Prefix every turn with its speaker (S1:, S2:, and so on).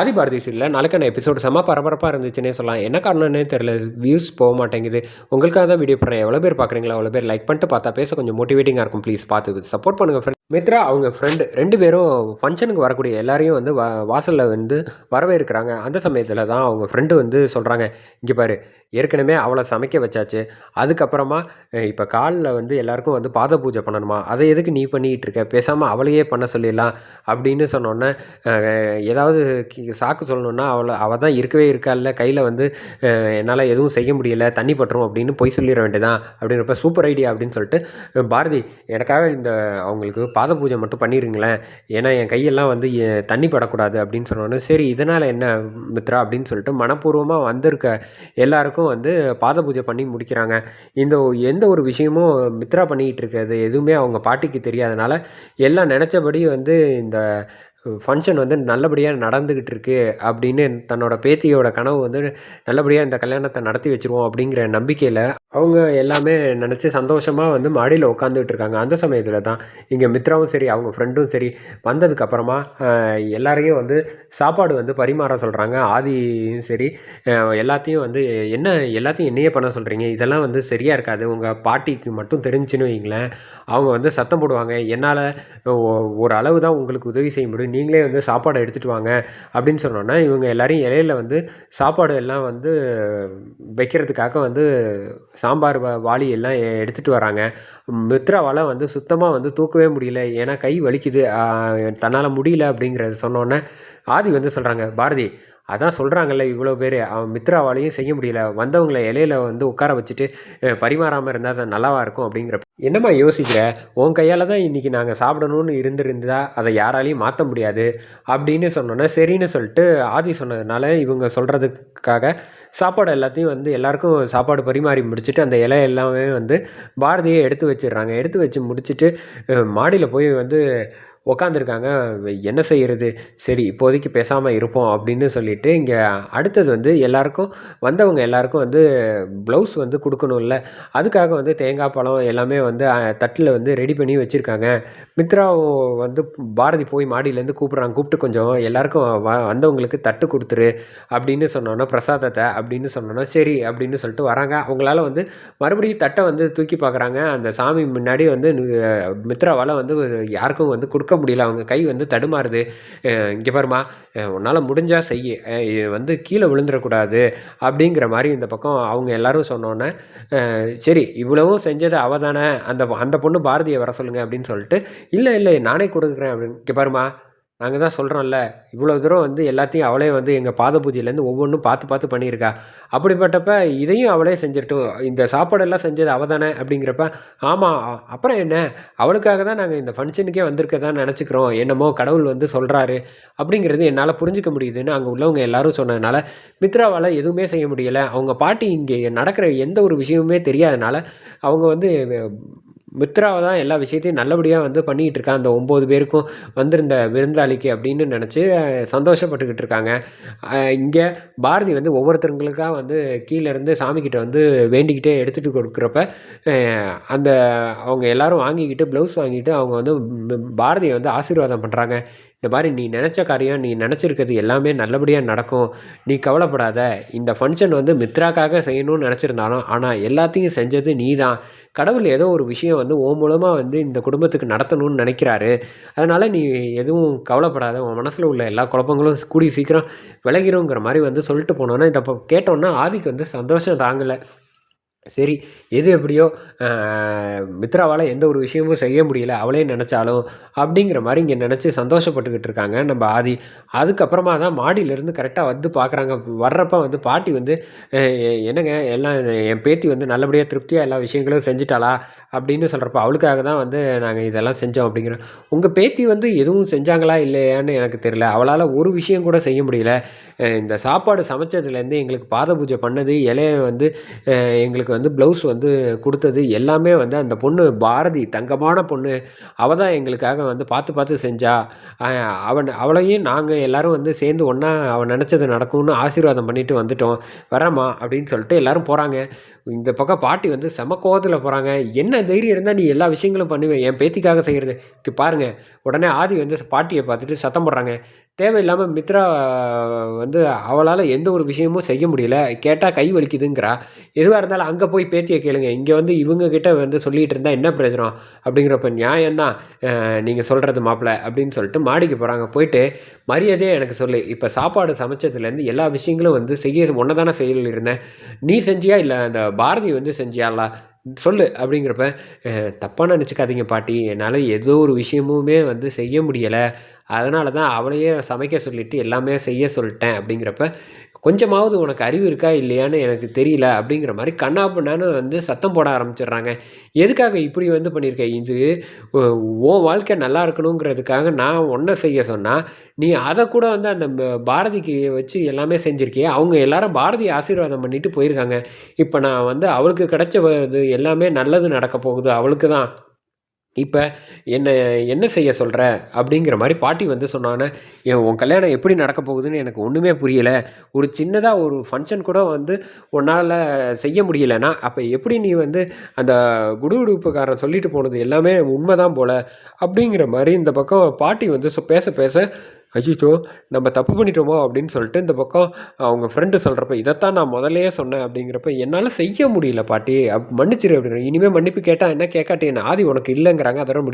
S1: ஆதிபாரதி சீரியலில் நாளைக்கான எபிசோடு செம்ம பரபரப்பாக இருந்துச்சுன்னே சொல்லலாம். என்ன காரணம்னே தெரியல. வியூஸ் போக மாட்டேங்குது. உங்களுக்காக தான் வீடியோ போடுறேன். எவ்வளோ பேர் பார்க்குறீங்களா அவ்வளோ பேர் லைக் பண்ணிட்டு பார்த்தா பேச கொஞ்சம் மோட்டிவேட்டிங்காக இருக்கும். ப்ளீஸ் பார்த்து சப்போர்ட் பண்ணுங்கள் ஃப்ரெண்ட் மித்ரா அவங்க ஃப்ரெண்டு ரெண்டு பேரும் ஃபங்க்ஷனுக்கு வரக்கூடிய எல்லாரையும் வந்து வா வாசலில் வந்து வரவேற்கிறாங்க. அந்த சமயத்தில் தான் அவங்க ஃப்ரெண்டு வந்து சொல்கிறாங்க இங்கே பாரு ஏற்கனவே அவளை சமைக்க வச்சாச்சு. அதுக்கப்புறமா இப்போ காலில் வந்து எல்லாருக்கும் வந்து பாத பூஜை பண்ணணுமா? அதை எதுக்கு நீ பண்ணிகிட்டு இருக்க? பேசாமல் அவளையே பண்ண சொல்லிடலாம் அப்படின்னு சொன்னோன்னே ஏதாவது சாக்கு சொல்லணுன்னா அவளை அவள் தான் இருக்கவே இருக்கால்ல கையில் வந்து என்னால் எதுவும் செய்ய முடியல. தண்ணி பட்டுரும் அப்படின்னு பொய் சொல்லிட வேண்டியதான் அப்படின்றப்ப சூப்பர் ஐடியா அப்படின்னு சொல்லிட்டு பாரதி எனக்காக இந்த அவங்களுக்கு பாத பூஜை மட்டும் பண்ணிடுங்களேன் ஏன்னா என் கையெல்லாம் வந்து தண்ணி படக்கூடாது அப்படின்னு சொன்னோன்னே சரி இதனால் என்ன மித்ரா அப்படின்னு சொல்லிட்டு மனப்பூர்வமாக வந்திருக்க எல்லாருக்கும் வந்து பாத பூஜை பண்ணி முடிக்கிறாங்க. இந்த எந்த ஒரு விஷயமும் மித்ரா பண்ணிக்கிட்டு இருக்கிறது எதுவுமே அவங்க பாட்டிக்கு தெரியாதனால எல்லாம் நினச்சபடி வந்து இந்த ஃபங்க்ஷன் வந்து நல்லபடியாக நடந்துக்கிட்டு இருக்கு அப்படின்னு தன்னோட பேத்தியோட கனவு வந்து நல்லபடியாக இந்த கல்யாணத்தை நடத்தி வச்சுருவோம் அப்படிங்கிற நம்பிக்கையில் அவங்க எல்லாமே நினச்சி சந்தோஷமாக வந்து மாடியில் உட்காந்துக்கிட்டு இருக்காங்க அந்த சமயத்தில் தான் இங்கே மித்ராவும் சரி அவங்க ஃப்ரெண்டும் சரி வந்ததுக்கப்புறமா எல்லாரையும் வந்து சாப்பாடு வந்து பரிமாற சொல்கிறாங்க ஆதியும் சரி எல்லாத்தையும் வந்து என்ன எல்லாத்தையும் என்னையே பண்ண சொல்கிறீங்க இதெல்லாம் வந்து சரியாக இருக்காது. உங்கள் பாட்டிக்கு மட்டும் தெரிஞ்சுன்னு வைங்களேன். அவங்க வந்து சத்தம் போடுவாங்க. என்னால் ஒரு அளவு தான் உங்களுக்கு உதவி செய்ய முடியும். நீங்களே வந்து சாப்பாடை எடுத்துகிட்டு வாங்க அப்படின்னு சொன்னோன்னா இவங்க எல்லாரையும் இலையில வந்து சாப்பாடு எல்லாம் வந்து வைக்கிறதுக்காக வந்து சாம்பார் வ- வாளி எல்லாம் எ- எடுத்துகிட்டு வராங்க. மித்ராவால் வந்து சுத்தமாக வந்து தூக்கவே முடியல. ஏன்னா கை வலிக்குது. தன்னால் முடியல அப்படிங்கிறத சொன்னோன்னே ஆதி வந்து சொல்கிறாங்க பாரதி அதான் சொல்கிறாங்கல்ல இவ்வளோ பேர். அவன் மித்ராவாலையும் செய்ய முடியல. வந்தவங்களை இலையில வந்து உட்கார வச்சுட்டு பரிமாறாமல் இருந்தால் அது நல்லாவா இருக்கும் அப்படிங்கிற. என்னம்மா யோசிக்கிற? உன் கையால் தான் இன்றைக்கி நாங்கள் சாப்பிடணும்னு இருந்திருந்தா அதை யாராலையும் மாற்ற முடியாது அப்படின்னு சொன்னோன்னே சரின்னு சொல்லிட்டு ஆதி சொன்னதுனால இவங்க சொல்கிறதுக்காக சாப்பாடு எல்லாத்தையும் வந்து எல்லாருக்கும் சாப்பாடு பரிமாறி முடிச்சுட்டு அந்த இலை எல்லாமே வந்து பாரதியை எடுத்து வச்சிடுறாங்க. எடுத்து வச்சு முடிச்சுட்டு மாடியில் போய் வந்து உக்காந்துருக்காங்க. என்ன செய்கிறது சரி இப்போதைக்கு பேசாமல் இருப்போம் அப்படின்னு சொல்லிட்டு இங்கே அடுத்தது வந்து எல்லாருக்கும் வந்தவங்க எல்லாருக்கும் வந்து ப்ளவுஸ் வந்து கொடுக்கணும்ல. அதுக்காக வந்து தேங்காய் பழம் எல்லாமே வந்து தட்டில் வந்து ரெடி பண்ணி வச்சுருக்காங்க. மித்ரா வந்து பாரதி போய் மாடியிலேருந்து கூப்பிட்றாங்க. கூப்பிட்டு கொஞ்சம் எல்லாருக்கும் வ வந்தவங்களுக்கு தட்டு கொடுத்துரு அப்படின்னு சொன்னோன்னா பிரசாதத்தை அப்படின்னு சொன்னோன்னா சரி அப்படின்னு சொல்லிட்டு வராங்க. அவங்களால வந்து மறுபடியும் தட்டை வந்து தூக்கி பார்க்குறாங்க. அந்த சாமி முன்னாடி வந்து மித்ராவால் வந்து யாருக்கும் வந்து கொடுக்க முடியல. அவங்க கை வந்து தடுமாறுது. இங்கே பாருமா உன்னால் முடிஞ்சால் செய்ய. இது வந்து கீழே விழுந்துடக்கூடாது அப்படிங்கிற மாதிரி இந்த பக்கம் அவங்க எல்லாரும் சொன்னோன்னே சரி இவ்வளவும் செஞ்சது அவ தானே. அந்த அந்த பொண்ணு பாரதியை வர சொல்லுங்கள் அப்படின்னு சொல்லிட்டு இல்லை இல்லை நானே கொடுக்குறேன். அப்படின்னு இங்கே பாருமா நாங்கள் தான் சொல்கிறோம்ல இவ்வளோ தூரம் வந்து எல்லாத்தையும் அவளே வந்து எங்கள் பாத பூஜையிலேருந்து ஒவ்வொன்றும் பார்த்து பார்த்து பண்ணியிருக்கா. அப்படிப்பட்டப்ப இதையும் அவளே செஞ்சிட்டோம் இந்த சாப்பாடெல்லாம் செஞ்சது அவ தானே அப்படிங்கிறப்ப ஆமாம் அப்புறம் என்ன? அவளுக்காக தான் நாங்கள் இந்த ஃபங்க்ஷனுக்கே வந்திருக்க தான் நினச்சிக்கிறோம். என்னமோ கடவுள் வந்து சொல்கிறாரு அப்படிங்கிறது என்னால் புரிஞ்சுக்க முடியுதுன்னு அங்கே உள்ளவங்க எல்லாரும் சொன்னதுனால மித்ராவால் எதுவுமே செய்ய முடியலை. அவங்க பாட்டி இங்கே நடக்கிற எந்த ஒரு விஷயமுமே தெரியாதனால அவங்க வந்து மித்ராவை தான் எல்லா விஷயத்தையும் நல்லபடியாக வந்து பண்ணிக்கிட்டு இருக்கா அந்த ஒம்பது பேருக்கும் வந்திருந்த விருந்தாளிக்கு அப்படின்னு நினச்சி சந்தோஷப்பட்டுக்கிட்டு இருக்காங்க. இங்கே பாரதி வந்து ஒவ்வொருத்தருங்களுக்காக வந்து கீழே இருந்து சாமிக்கிட்ட வந்து வேண்டிக்கிட்டே எடுத்துகிட்டு கொடுக்குறப்ப அந்த அவங்க எல்லாரும் வாங்கிக்கிட்டு ப்ளவுஸ் வாங்கிட்டு அவங்க வந்து பாரதியை வந்து ஆசீர்வாதம் பண்ணுறாங்க இந்த மாதிரி நீ நினச்ச காரியம் நீ நினச்சிருக்கிறது எல்லாமே நல்லபடியாக நடக்கும். நீ கவலைப்படாத. இந்த ஃபங்க்ஷன் வந்து மித்ராக்காக செய்யணும்னு நினச்சிருந்தாலும் ஆனால் எல்லாத்தையும் செஞ்சது நீ தான் கடவுள் ஏதோ ஒரு விஷயம் வந்து ஓ மூலமாக வந்து இந்த குடும்பத்துக்கு நடத்தணும்னு நினைக்கிறாரு. அதனால் நீ எதுவும் கவலைப்படாத. உன் மனசில் உள்ள எல்லா குழப்பங்களும் கூடி சீக்கிரம் விலகிருங்கிற மாதிரி வந்து சொல்லிட்டு போனோன்னா இதை இப்போ கேட்டோன்னா ஆதிக்கு வந்து சந்தோஷம் தாங்கலை. சரி எது எப்படியோ மித்ராவால் எந்த ஒரு விஷயமும் செய்ய முடியல அவளே நினச்சாலும் அப்படிங்கிற மாதிரி இங்கே நினச்சி சந்தோஷப்பட்டுக்கிட்டு இருக்காங்க நம்ம ஆதி. அதுக்கப்புறமா தான் மாடியிலேருந்து கரெக்டாக வந்து பார்க்குறாங்க வர்றப்ப வந்து பாட்டி வந்து என்னங்க எல்லாம் என் பேத்தி வந்து நல்லபடியாக திருப்தியாக எல்லா விஷயங்களும் செஞ்சிட்டாளா? அப்படின்னு சொல்கிறப்ப அவளுக்காக தான் வந்து நாங்கள் இதெல்லாம் செஞ்சோம் அப்படிங்கிறோம் உங்கள் பேத்தி வந்து எதுவும் செஞ்சாங்களா இல்லையான்னு எனக்கு தெரியல. அவளால் ஒரு விஷயம் கூட செய்ய முடியல. இந்த சாப்பாடு சமைச்சதுலேருந்து எங்களுக்கு பாத பூஜை பண்ணது இலைய வந்து எங்களுக்கு வந்து ப்ளவுஸ் வந்து கொடுத்தது எல்லாமே வந்து அந்த பொண்ணு பாரதி தங்கமான பொண்ணு அவள் தான் எங்களுக்காக வந்து பார்த்து பார்த்து செஞ்சா. அவன் அவளையும் நாங்கள் எல்லோரும் வந்து சேர்ந்து ஒன்றா அவன் நினச்சது நடக்கும்னு ஆசீர்வாதம் பண்ணிட்டு வந்துட்டோம். வரமா அப்படின்னு சொல்லிட்டு எல்லாரும் போகிறாங்க இந்த பக்கம் பாட்டி வந்து செம கோவத்தில் போகிறாங்க என்ன தைரியம் இருந்தால் நீ எல்லா விஷயங்களும் பண்ணுவேன் என் பேத்திக்காக செய்கிறது இங்கே பாருங்கள் உடனே ஆதி வந்து பாட்டியை பார்த்துட்டு சத்தம் போடுறாங்க. தேவையில்லாமல் மித்ரா வந்து அவளால் எந்த ஒரு விஷயமும் செய்ய முடியல. கேட்டால் கை வலிக்குதுங்கிறா. எதுவாக இருந்தாலும் அங்கே போய் பேத்தியை கேளுங்க. இங்கே வந்து இவங்கக்கிட்ட வந்து சொல்லிகிட்டு இருந்தால் என்ன பிரயோஜனம்? அப்படிங்கிறப்ப நியாயம்தான் நீங்கள் சொல்கிறது மாப்பிள்ள அப்படின்னு சொல்லிட்டு மாடிக்கு போகிறாங்க போயிட்டு மரியாதையே எனக்கு சொல்லு. இப்போ சாப்பாடு சமைச்சதுலேருந்து எல்லா விஷயங்களும் வந்து செய்ய ஒன்றை தானே செய்யல இருந்தேன் நீ செஞ்சியா? இல்லை அந்த பாரதி வந்து செஞ்சியாலா சொல்லு அப்படிங்கிறப்ப தப்பாக நினச்சிக்காதீங்க பாட்டி. என்னால் ஏதோ ஒரு விஷயமுமே வந்து செய்ய முடியலை. அதனால தான் அவளையே சமைக்க சொல்லிவிட்டு எல்லாமே செய்ய சொல்லிட்டேன். அப்படிங்கிறப்ப கொஞ்சமாவது உனக்கு அறிவு இருக்கா இல்லையான்னு எனக்கு தெரியல அப்படிங்கிற மாதிரி கண்ணா பண்ணான்னு வந்து சத்தம் போட ஆரம்பிச்சிடுறாங்க. எதுக்காக இப்படி வந்து பண்ணியிருக்க? இது உன் வாழ்க்கை நல்லா இருக்கணுங்கிறதுக்காக நான் ஒன்றை செய்ய சொன்னால் நீ அதை கூட வந்து அந்த பாரதிக்கு வச்சு எல்லாமே செஞ்சுருக்கிய. அவங்க எல்லாரும் பாரதி ஆசீர்வாதம் பண்ணிட்டு போயிருக்காங்க. இப்போ நான் வந்து அவளுக்கு கிடைச்ச இது எல்லாமே நல்லது நடக்க போகுது. அவளுக்கு தான் இப்போ என்ன என்ன செய்ய சொல்கிற அப்படிங்கிற மாதிரி பாட்டி வந்து சொன்னானே என் உன் கல்யாணம் எப்படி நடக்க போகுதுன்னு எனக்கு ஒன்றுமே புரியலை. ஒரு சின்னதாக ஒரு ஃபங்க்ஷன் கூட வந்து உன்னால் செய்ய முடியலைன்னா அப்போ எப்படி நீ வந்து அந்த குடுகுடுப்புக்காரன் சொல்லிட்டு போனது எல்லாமே உண்மை தான் போல்? அப்படிங்கிற மாதிரி இந்த பக்கம் பாட்டி வந்து பேச பேச அஜிச்சோ நம்ம தப்பு பண்ணிட்டோமோ அப்படின்னு சொல்லிட்டு இந்த பக்கம் அவங்க ஃப்ரெண்டு சொல்கிறப்ப இதைத்தான் நான் முதல்லையே சொன்னேன் அப்படிங்கிறப்ப என்னால் செய்ய முடியல பாட்டி. மன்னிச்சிரு அப்படின்னு இனிமேல் மன்னிப்பு கேட்டால் என்ன கேட்காட்டி என்ன ஆதி உனக்கு இல்லைங்கிறாங்க அதோட முடியும்